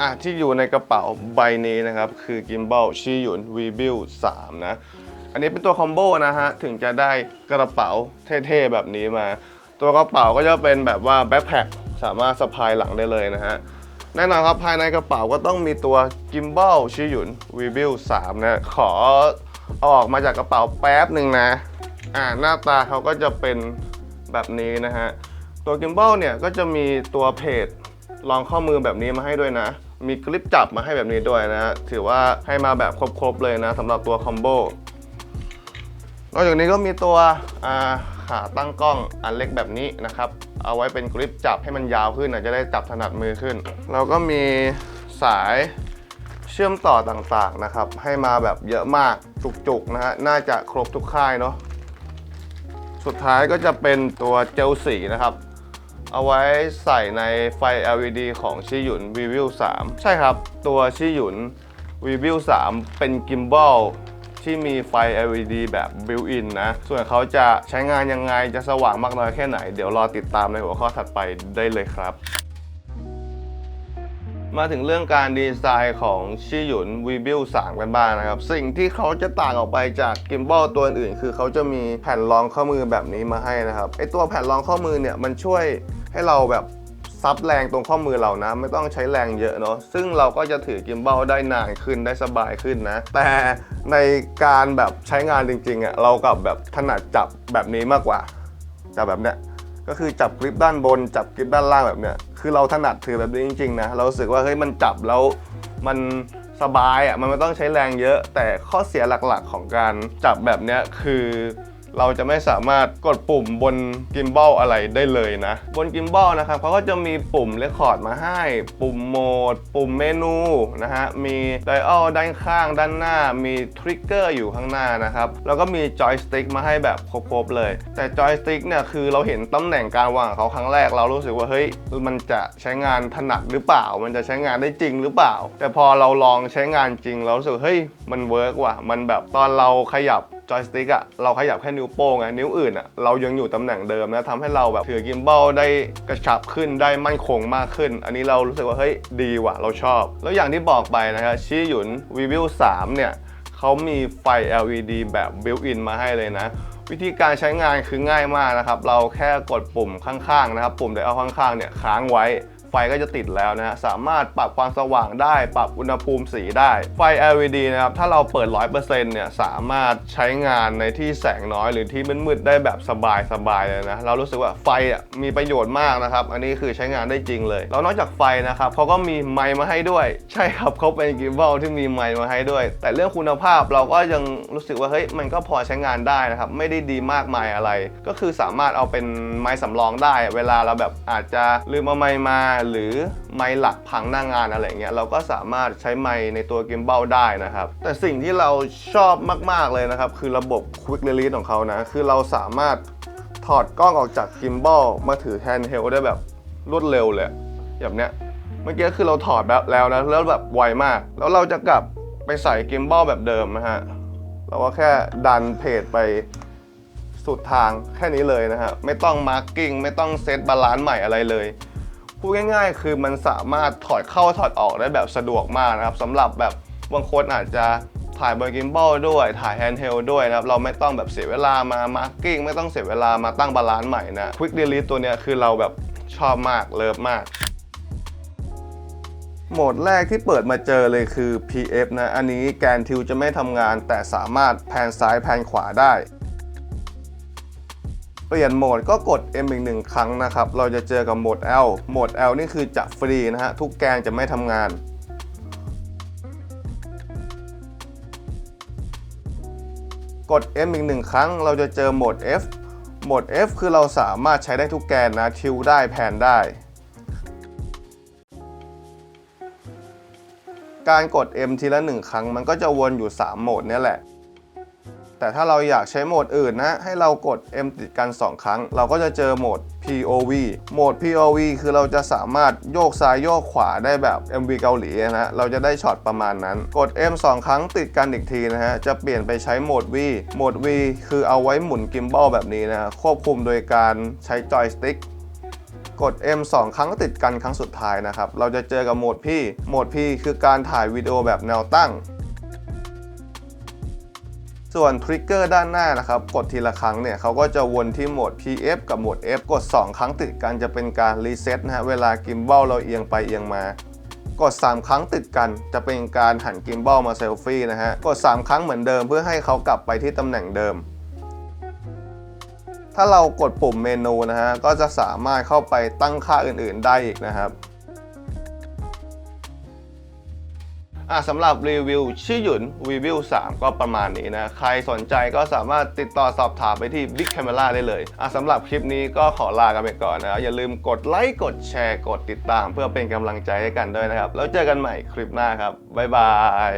อะที่อยู่ในกระเป๋าใบนี้นะครับ คือกิมบ a ลชีหยุน v b i l 3นะ อันนี้เป็นตัวคอมโบนะฮะ ถึงจะได้กระเป๋าเท่ๆแบบนี้มา ตัวกระเป๋าก็จะเป็นแบบว่าแบ็คแพคสามารถสะพายหลังได้เลยนะฮะแน่นอนครับภายในกระเป๋าก็ต้องมีตัวกิมบ a ลชีหยุน v b i l 3นะขอเอาออกมาจากกระเป๋าแป๊บหนึ่งนะ อ่าหน้าตาเขาก็จะเป็นแบบนี้นะฮะ ตัวกิมบ a ลเนี่ยก็จะมีตัวเพจรองข้อมือแบบนี้มาให้ด้วยนะ มีคลิปจับมาให้แบบนี้ด้วยนะฮะถือว่าให้มาแบบครบๆเลยนะสำหรับตัวคอมโบนอกจากนี้ก็มีตัวขาตั้งกล้องอันเล็กแบบนี้นะครับ เอาไว้เป็นกริปจับให้มันยาวขึ้นนะจะได้จับถนัดมือขึ้น เราก็มีสายเชื่อมต่อต่างๆนะครับ ให้มาแบบเยอะมากจุกๆนะฮะน่าจะครบทุกค่ายเนาะสุดท้ายก็จะเป็นตัวเจลสีนะครับ เอาไว้ใส่ในไฟ LED ของชิหยุน v i v i w 3ใช่ครับ ตัวชิหยุน v i v i w 3เป็นกิมบ a ลที่มีไฟ LED แบบ built-in นะ ส่วนเขาจะใช้งานยังไงจะสว่างมากน้อยแค่ไหน เดี๋ยวรอติดตามในหัวข้อถัดไปได้เลยครับ มาถึงเรื่องการดีไซน์ของชิหยุน v i b i l 3กันบ้างนะครับ สิ่งที่เขาจะต่างออกไปจากกิมบ a ลตัวอื่น คือเขาจะมีแผ่นรองข้อมือแบบนี้มาให้นะครับไอตัวแผ่นรองข้อมือเนี่ยมันช่วย ให้เราแบบซับแรงตรงข้อมือเรานะ ไม่ต้องใช้แรงเยอะเนาะซึ่งเราก็จะถือกิมบ a ลได้นานขึ้นได้สบายขึ้นนะ แต่ในการแบบใช้งานจริงๆอะเรากับแบบถนัดจับแบบนี้มากกว่าจับแบบเนี้ยก็คือจับกริปด้านบน จับกริปด้านล่างแบบเนี้ยคือเราถนัดถือแบบนี้จริงๆนะเราสึกว่าเฮ้ยมันจับแล้วมันสบายอะมันไม่ต้องใช้แรงเยอะ แต่ข้อเสียหลักๆของการจับแบบเนี้ยคือ เราจะไม่สามารถกดปุ่มบนกิมบ a ลอะไรได้เลยนะ บนกิมบ a ลนะครับเขาก็จะมีปุ่มเรคคอร์ดมาให้ ปุ่มโหมด ปุ่มเมนูนะฮะ มีไดอัลด้านข้างด้านหน้า มีทริกเกอร์อยู่ข้างหน้านะครับ แล้วก็มีจอยสติ๊กมาให้แบบครบๆเลย แต่จอยสติ๊กเนี่ยคือเราเห็นตำแหน่งการวางของเขาครั้งแรกเรารู้สึกว่าเฮ้ยมันจะใช้งานถนัดหรือเปล่า มันจะใช้งานได้จริงหรือเปล่า แต่พอเราลองใช้งานจริงเรารู้สึกเฮ้ยมันเวิร์กว่ะมันแบบตอนเราขยับ จอยสติ๊กอะเราขยับแค่นิ้วโป้งไงนิ้วอื่นอะเรายังอยู่ตำแหน่งเดิมนะทำให้เราแบบถือกิมบ a ลได้กระชับขึ้นได้มั่นคงมากขึ้น อันนี้เรารู้สึกว่าเฮ้ยดีว่ะเราชอบ แล้วอย่างที่บอกไปนะครับชิหยุน v i v i w 3เนี่ยเขามีไฟ LED แบบ built-in มาให้เลยนะ วิธีการใช้งานคือง่ายมากนะครับ เราแค่กดปุ่มข้างๆนะครับ ปุ่มไดเอัลข้างๆเนี่ยค้างไว้ ฟก็จะติดแล้วนะฮะสามารถปรับความสว่างได้ ปรับอุณหภูมิสีได้ ไฟ LED นะครับ ถ้าเราเปิด 100%เนี่ยสามารถใช้งานในที่แสงน้อยหรือที่มืดๆได้แบบสบายๆเลยนะ เรารู้สึกว่าไฟอะมีประโยชน์มากนะครับ อันนี้คือใช้งานได้จริงเลย แล้วนอกจากไฟนะครับเขาก็มีไมค์มาให้ด้วย ใช่ครับเขาเป็นกิมบ a ลที่มีไมค์มาให้ด้วย แต่เรื่องคุณภาพเราก็ยังรู้สึกว่าเฮ้ยมันก็พอใช้งานได้นะครับไม่ได้ดีมากมายอะไร ก็คือสามารถเอาเป็นไมค์สำรองได้ เวลาเราแบบอาจจะลืมเอาไมค์มาหรือไมค์หลักพังหน้างานอะไรเงี้ยเราก็สามารถใช้ไมค์ในตัวกิมบ a ลได้นะครับ แต่สิ่งที่เราชอบมาก ๆเลยนะครับ คือระบบ Quick Release ของเขานะ คือเราสามารถถอดกล้องออกจากกิมบ a ลมาถือแฮนด์เฮลได้แบบรวดเร็วเลยแบบเนี้ยเมื่อกี้คือเราถอดแบบแล้วนะแล้วแบบไวมาก แล้วเราจะกลับไปใส่กิมบ a ลแบบเดิมนะฮะเราก็แค่ดันเพจไปสุดทางแค่นี้เลยนะฮะไม่ต้องมาร์กิ้งไม่ต้องเซตบาลานซ์ใหม่อะไรเลย พูดง่าย ๆ คือมันสามารถถอดเข้าถอดออกได้แบบสะดวกมากนะครับสำหรับแบบบางคนอาจจะถ่ายบนกิมบ a ลด้วยถ่ายแฮนด์เฮลด้วยนะครับ เราไม่ต้องแบบเสียเวลามามาร์กิ้งไม่ต้องเสียเวลามาตั้งบาลานซ์ใหม่นะ Quick Delete ตัวเนี้ยคือเราแบบชอบมากเลิฟมากโหมดแรกที่เปิดมาเจอเลยคือ PF นะ อันนี้แกนทิวจะไม่ทำงานแต่สามารถแพนซ้ายแพนขวาได้ เปลี่ยนโหมดก็กด M อีกหนึ่งครั้งนะครับ เราจะเจอกับโหมด L โหมด L นี่คือจะฟรีนะฮะ ทุกแกนจะไม่ทำงาน กด M อีกหนึ่งครั้ง เราจะเจอโหมด F โหมด F คือเราสามารถใช้ได้ทุกแกนนะ ทิวได้แพนได้ การกด M ทีละ1ครั้งมันก็จะวนอยู่ 3 โหมดนี่แหละ แต่ถ้าเราอยากใช้โหมดอื่นนะ ให้เรากด M ติดกัน 2 ครั้ง เราก็จะเจอโหมด POV โหมด POV คือเราจะสามารถโยกซ้ายโยกขวาได้แบบ MV เกาหลีนะ เราจะได้ช็อตประมาณนั้น กด M 2 ครั้งติดกันอีกทีนะฮะ จะเปลี่ยนไปใช้โหมด V โหมด V คือเอาไว้หมุนกิมบ a ลแบบนี้นะ ควบคุมโดยการใช้จอยสติ๊กกด M 2 ครั้งติดกันครั้งสุดท้ายนะครับ เราจะเจอกับโหมด P โหมด P คือการถ่ายวิดีโอแบบแนวตั้ง ส่วนทริกเกอร์ด้านหน้านะครับ กดทีละครั้งเนี่ยเขาก็จะวนที่โหมด PF กับโหมด F กด 2 ครั้งติดกันจะเป็นการรีเซ็ตนะฮะเวลากิมบอลเราเอียงไปเอียงมากด 3 ครั้งติดกันจะเป็นการหันกิมบอลมาเซลฟี่นะฮะ กด 3 ครั้งเหมือนเดิมเพื่อให้เขากลับไปที่ตำแหน่งเดิม ถ้าเรากดปุ่มเมนูนะฮะ ก็จะสามารถเข้าไปตั้งค่าอื่นๆได้อีกนะครับ อะสำหรับรีวิวชื่อหยุนรีวิว3 ก็ประมาณนี้นะ ใครสนใจก็สามารถติดต่อสอบถามไปที่ Big Camera ได้เลยอะสำหรับคลิปนี้ก็ขอลากันไปก่อนนะอย่าลืมกดไลค์กดแชร์กดติดตาม เพื่อเป็นกำลังใจให้กันด้วยนะครับ แล้วเจอกันใหม่คลิปหน้าครับบ๊ายบาย